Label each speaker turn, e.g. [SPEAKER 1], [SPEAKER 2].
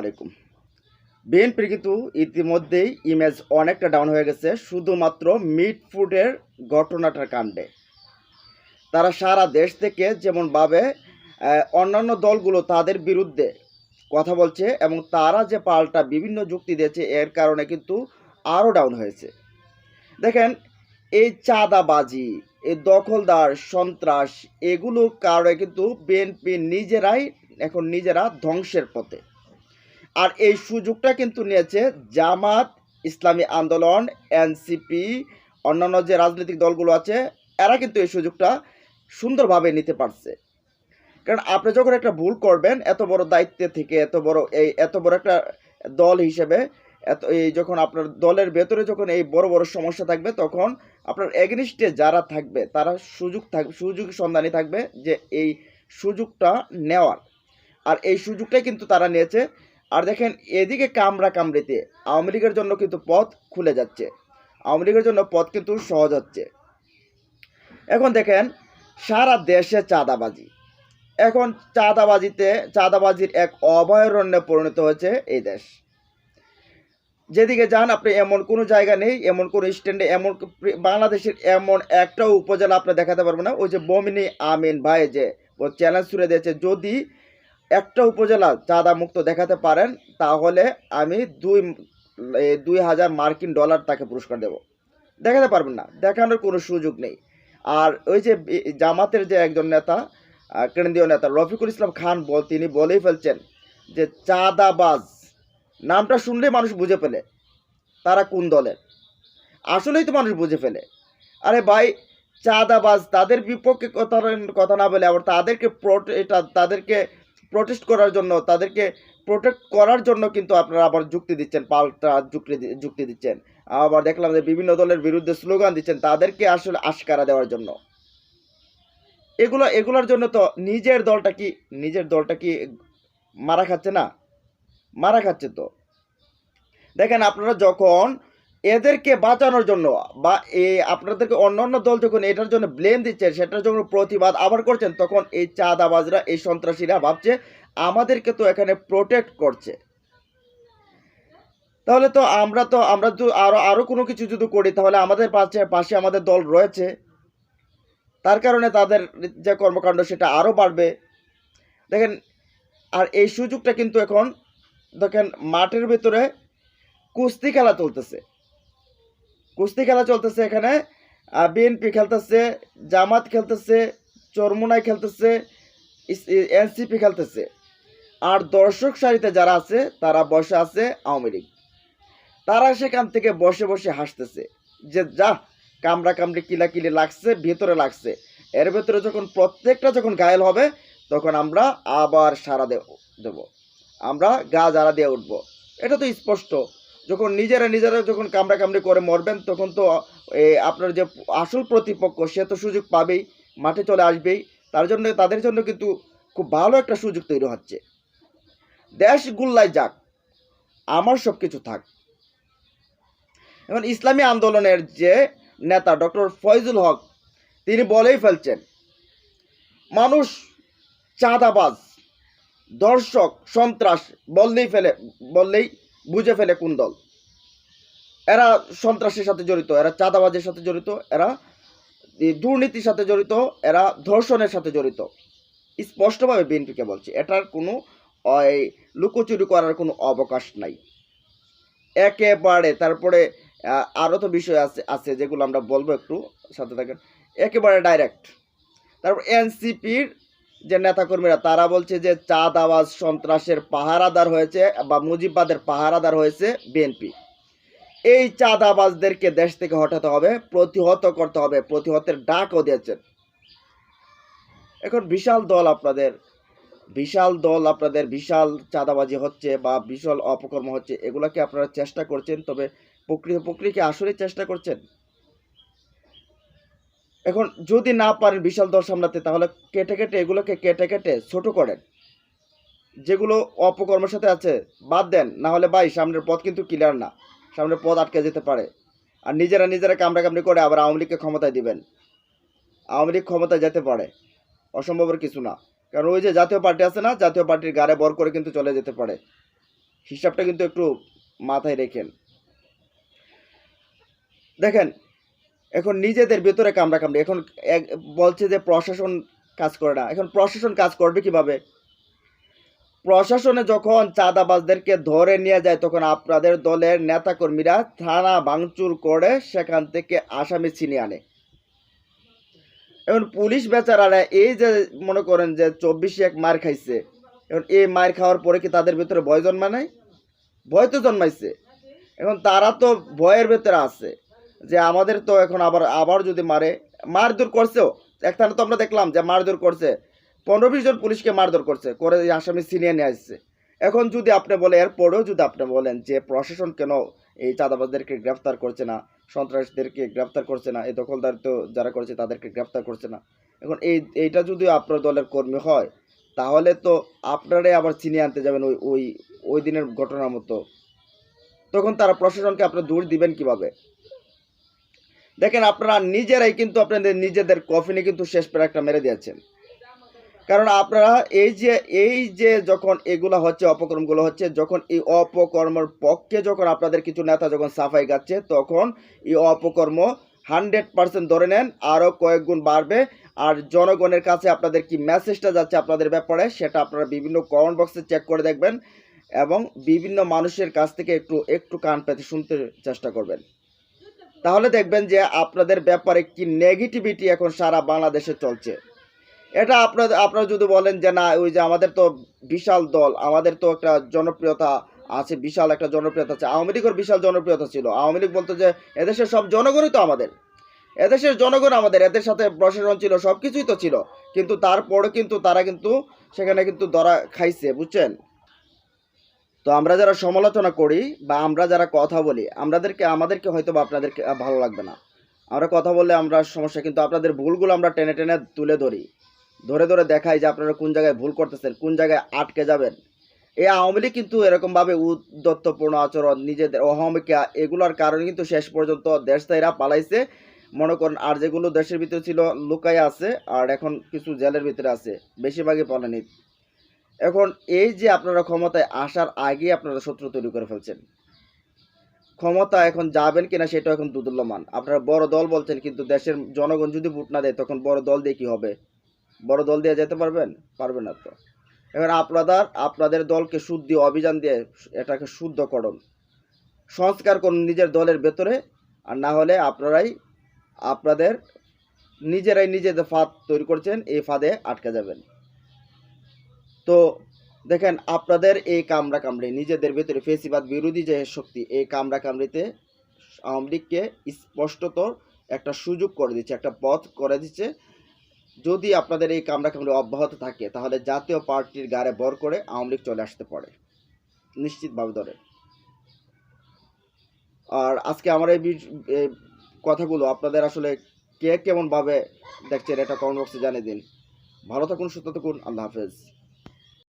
[SPEAKER 1] আলাইকুম। বিএনপির কিন্তু ইতিমধ্যেই ইমেজ অনেকটা ডাউন হয়ে গেছে, শুধুমাত্র মিট ফুডের ঘটনাটার কাণ্ডে। তারা সারা দেশ থেকে যেমনভাবে অন্যান্য দলগুলো তাদের বিরুদ্ধে কথা বলছে এবং তারা যে পাল্টা বিভিন্ন যুক্তি দিয়েছে, এর কারণে কিন্তু আরও ডাউন হয়েছে। দেখেন, এই চাঁদাবাজি, এই দখলদার সন্ত্রাস, এগুলোর কারণে কিন্তু বিএনপি নিজেরাই, এখন নিজেরা ধ্বংসের পথে। আর এই সুযোগটা কিন্তু নিয়েছে জামাত, ইসলামী আন্দোলন, এনসিপি, অন্যান্য যে রাজনৈতিক দলগুলো আছে, এরা কিন্তু এই সুযোগটা সুন্দরভাবে নিতে পারছে। কারণ আপনি যখন একটা ভুল করবেন, এত বড় দায়িত্বে থেকে, এত বড় এই, এত বড় একটা দল হিসেবে, এত এই যখন আপনার দলের ভেতরে যখন এই বড় বড় সমস্যা থাকবে, তখন আপনার এগনিস্টে যারা থাকবে, তারা সুযোগ থাকবে সুযোগ সন্ধানী থাকবে যে এই সুযোগটা নেওয়ার। আর এই সুযোগটাই কিন্তু তারা নিয়েছে আর দেখেন, এদিকে কামড়া কামড়িতে আওয়ামী লীগের জন্য কিন্তু পথ খুলে যাচ্ছে। আওয়ামী লীগের জন্য পথ কিন্তু সহজ হচ্ছে। এখন দেখেন, সারা দেশে চাঁদাবাজি। এখন চাঁদাবাজিতে, চাঁদাবাজির এক অভয়ারণ্যে পরিণত হয়েছে এই দেশ। যেদিকে যান, আপনি এমন কোনো জায়গা নেই, এমন কোনো স্ট্যান্ডে, এমন বাংলাদেশের এমন একটা উপজেলা আপনি দেখাতে পারবেন না। ওই যে বমিনী আমিন ভাই যে ও চ্যালেঞ্জ ছুড়ে দিয়েছে, যদি একটা উপজেলা চাঁদা মুক্ত দেখাতে পারেন, তাহলে আমি দুই দুই হাজার মার্কিন ডলার তাকে পুরস্কার দেব। দেখাতে পারবেন না, দেখানোর কোনো সুযোগ নেই। আর ওই যে জামাতের যে একজন নেতা কেন্দ্রীয় নেতা রফিকুল ইসলাম খান বল, তিনি বলেই ফেলছেন যে চাঁদাবাজ, নামটা শুনলেই মানুষ বুঝে ফেলে তারা কোন দলের। আসলেই তো মানুষ বুঝে ফেলে। আরে ভাই, চাঁদাবাজ তাদের বিপক্ষে কথা কথা না বলে আবার তাদেরকে প্রোট- এটা তাদেরকে প্রোটেস্ট করার জন্য, তাদেরকে প্রোটেক্ট করার জন্য কিন্তু আপনারা আবার যুক্তি দিচ্ছেন, পাল্টা যুক্তি যুক্তি দিচ্ছেন। আবার দেখলাম যে বিভিন্ন দলের বিরুদ্ধে স্লোগান দিচ্ছেন, তাদেরকে আসলে আশকারা দেওয়ার জন্য। এগুলো, এগুলোর জন্য তো নিজের দলটা কি, নিজের দলটা কি মারা খাচ্ছে না? মারা খাচ্ছে তো। দেখেন আপনারা যখন এদেরকে বাঁচানোর জন্য বা এই আপনাদেরকে অন্য অন্য দল যখন এটার জন্য ব্লেম দিচ্ছেন সেটার জন্য প্রতিবাদ আবার করছেন, তখন এই চাঁদাবাজরা, এই সন্ত্রাসীরা ভাবছে, আমাদেরকে তো এখানে প্রোটেক্ট করছে। তাহলে তো আমরা তো আমরা তো আরও আরও কোনো কিছু যদি করি, তাহলে আমাদের পাশে পাশে আমাদের দল রয়েছে। তার কারণে তাদের যে কর্মকাণ্ড, সেটা আরও বাড়বে। দেখেন, আর এই সুযোগটা কিন্তু এখন, দেখেন, মাঠের ভিতরে কুস্তি খেলা চলতেছে। কুস্তি খেলা চলতেছে এখানে। বিএনপি খেলতেছে, জামাত খেলতেছে, চরমুনাই খেলতেছে এনসিপি খেলতেছে। আর দর্শক সারিতে যারা আছে, তারা বসে আছে আওয়ামী লীগ। তারা সেখান থেকে বসে বসে হাসতেছে যে, যা, কামড়া কামড়ি, কিলাকিলি লাগছে, ভেতরে লাগছে। এর ভেতরে যখন প্রত্যেকটা যখন ঘায়েল হবে, তখন আমরা আবার সারা দেব। আমরা গা জারা দিয়ে উঠবো। এটা তো স্পষ্ট। যখন নিজেরা নিজেরা যখন কামড়া কামড়ি করে মরবেন, তখন তো আপনার যে আসল প্রতিপক্ষ, সে তো সুযোগ পাবেই, মাঠে চলে আসবেই। তার জন্য, তাদের জন্য কিন্তু খুব ভালো একটা সুযোগ তৈরি হচ্ছে। দেশ গুল্লায় যাক, আমার সব কিছু থাক। এখন ইসলামী আন্দোলনের যে নেতা ডক্টর ফয়জুল হক, তিনি বলেই ফেলছেন, মানুষ চাঁদাবাজ, দর্শক, সন্ত্রাস বললেই ফেলে, বললেই বুঝে ফেলে কোন দল। এরা সন্ত্রাসের সাথে জড়িত, এরা চাঁদাবাজের সাথে জড়িত, এরা দুর্নীতির সাথে জড়িত, এরা ধর্ষণের সাথে জড়িত। স্পষ্টভাবে বিএনপিকে বলছে, এটার কোনো লুকোচুরি করার কোনো অবকাশ নাই। একেবারে, তারপরে আরও তো বিষয় আছে আছে যেগুলো আমরা বলব একটু, সাথে থাকেন। একেবারে ডাইরেক্ট তারপর এনসিপির যে নেতাকর্মীরা, তারা বলছে যে চাঁদ আওয়াজ সন্ত্রাসের পাহারাদার হয়েছে বা মুজিববাদের পাহারাদার হয়েছে বিএনপি। এই চাঁদাবাজদেরকে দেশ থেকে হটাতে হবে, প্রতিহত করতে হবে, প্রতিহতের ডাকও দিয়েছেন। এখন বিশাল দল আপনাদের, বিশাল দল আপনাদের, বিশাল চাঁদাবাজি হচ্ছে বা বিশাল অপকর্ম হচ্ছে, এগুলাকে আপনারা চেষ্টা করছেন, তবে প্রকৃত প্রক্রিয়াকে আসলে চেষ্টা করছেন। এখন যদি না পারেন বিশাল দল সামলাতে, তাহলে কেটে কেটে এগুলোকে কেটে কেটে ছোট করেন। যেগুলো অপকর্মের সাথে আছে, বাদ দেন না হলে ভাই সামনের পথ কিন্তু ক্লিয়ার না। সামনের পথ আটকে যেতে পারে। আর নিজেরা নিজেরা কামড়া কামড়ি করে আবার আওয়ামী লীগকে ক্ষমতায় দিবেন। আওয়ামী লীগ ক্ষমতায় যেতে পারে। অসম্ভবের কিছু না। কারণ ওই যে জাতীয় পার্টি আছে না, জাতীয় পার্টির গাড়ে বর করে কিন্তু চলে যেতে পারে। হিসাবটা কিন্তু একটু মাথায় রেখেন। দেখেন এখন নিজেদের ভেতরে কামড়া কামড়ি। এখন বলছে যে প্রশাসন কাজ করে না। এখন প্রশাসন কাজ করবে কীভাবে? প্রশাসনে যখন চাঁদাবাজদেরকে ধরে নিয়ে যায়, তখন আপনাদের দলের নেতাকর্মীরা থানা ভাঙচুর করে সেখান থেকে আসামি ছিনিয়ে আনে। এখন পুলিশ বেচারারা এই যে মনে করেন যে চব্বিশে এক মার খাইছে, এখন এই মার খাওয়ার পরে কি তাদের ভিতরে ভয় জন্মায় ভয় তো জন্মাইছে। এখন তারা তো ভয়ের ভেতরে আছে। যে আমাদের তো এখন আবার আবার যদি মারে, মারধর করছেও, একখানে তো আমরা দেখলাম যে মারধর করছে পনেরো বিশ জন পুলিশকে মারধর করছে, করে আসামি সিনিয়ে নিয়ে আসছে। এখন যদি আপনি বলে এরপরেও যদি আপনি বলেন যে প্রশাসন কেন এই চাঁদাবাজদেরকে গ্রেফতার করছে না, সন্ত্রাসীদেরকে গ্রেফতার করছে না, এই দখলদার তো যারা করছে তাদেরকে গ্রেফতার করছে না, এখন এই, এইটা যদি আপনার দলের কর্মী হয়, তাহলে তো আপনারাই আবার ছিনিয়ে আনতে যাবেন ওই ওই ওই দিনের ঘটনার মতো। তখন তারা প্রশাসনকে আপনারা দূর দিবেন কীভাবে? দেখেন আপনারা নিজেরাই কিন্তু আপনাদের নিজেদের কফিনে কিন্তু শেষ পেরে একটা মেরে দিয়েছেন। কারণ আপনারা এই যে এই যে যখন এগুলো হচ্ছে, অপকর্মগুলো হচ্ছে, যখন এই অপকর্মর পক্ষে যখন আপনাদের কিছু নেতা যখন সাফাই গাচ্ছে, তখন এই অপকর্ম হান্ড্রেড পার্সেন্ট ধরে নেন আরও কয়েক গুণ বাড়বে। আর জনগণের কাছে আপনাদের কি মেসেজটা যাচ্ছে আপনাদের ব্যাপারে, সেটা আপনারা বিভিন্ন কমেন্ট বক্সে চেক করে দেখবেন এবং বিভিন্ন মানুষের কাছ থেকে একটু একটু কান পেতে শুনতে চেষ্টা করবেন। তাহলে দেখবেন যে আপনাদের ব্যাপারে কি নেগেটিভিটি এখন সারা বাংলাদেশে চলছে। এটা আপনাদের আপনারা যদি বলেন যে না, ওই যে আমাদের তো বিশাল দল, আমাদের তো একটা জনপ্রিয়তা আছে, বিশাল একটা জনপ্রিয়তা আছে, আওয়ামী লীগের বিশাল জনপ্রিয়তা ছিল। আওয়ামী লীগ বলতো যে এদেশের সব জনগণই তো আমাদের। এদেশের জনগণ আমাদের, এদের সাথে প্রশাসন ছিল সব কিছুই তো ছিল। কিন্তু তারপরে কিন্তু তারা কিন্তু সেখানে কিন্তু ধরা খাইছে, বুঝছেন? তো আমরা যারা সমালোচনা করি বা আমরা যারা কথা বলি আমাদেরকে আমাদেরকে হয়তো বা আপনাদেরকে ভালো লাগবে না। আমরা কথা বললে আমরা সমস্যা, কিন্তু আপনাদের ভুলগুলো আমরা টেনে টেনে তুলে ধরি। ধরে ধরে দেখাই যে আপনারা কোন জায়গায় ভুল করতেছেন, কোন জায়গায় আটকে যাবেন। এই আওয়ামী লীগ কিন্তু এরকমভাবে উদ্যত্তপূর্ণ আচরণ, নিজেদের অহমিকা এগুলোর কারণে কিন্তু শেষ পর্যন্ত দেশতাইরা পালাইছে। মনে করেন আর যেগুলো দেশের ভিতরে ছিল লুকায় আছে, আর এখন কিছু জেলের ভিতরে আছে। বেশিরভাগই পালানি এখন এই যে আপনারা ক্ষমতায় আসার আগে আপনারা শত্রু তৈরি করে ফেলছেন। ক্ষমতা এখন যাবেন কিনা সেটা এখন দুদুল্যমান আপনারা বড় দল বলছেন, কিন্তু দেশের জনগণ যদি ভোট না দেয়, তখন বড় দল দিয়ে কি হবে? বড় দল দিয়ে যেতে পারবেন? পারবেন না তো। এবার আপনাদের আপনাদের দলকে শুদ্ধি অভিযান দিয়ে এটাকে শুদ্ধ করুন সংস্কার করুন নিজের দলের ভেতরে, আর না হলে আপনারাই, আপনাদের নিজেরাই নিজেদের ফাঁদ তৈরি করছেন, এই ফাঁদে আটকে যাবেন। তো দেখেন, আপনাদের এই কামড়া কামড়ে নিজেদের ভেতরে ফেসিবাদ বিরোধী যে শক্তি, এই কামড়া কামড়িতে আওয়ামী লীগকে স্পষ্টত একটা সুযোগ করে দিচ্ছে, একটা পথ করে দিচ্ছে। যদি আপনাদের এই কামড়া কামড়ি অব্যাহত থাকে, তাহলে জাতীয় পার্টির গাড়ে বর করে আওয়ামী লীগ চলে আসতে পারে। নিশ্চিতভাবে ধরে। আর আজকে আমার এই কথাগুলো আপনাদের আসলে কে কেমনভাবে দেখছেন, এটা কমেন্ট বক্সে জানিয়ে দিন। ভালো থাকুন, সুস্থ থাকুন, আল্লাহ হাফেজ।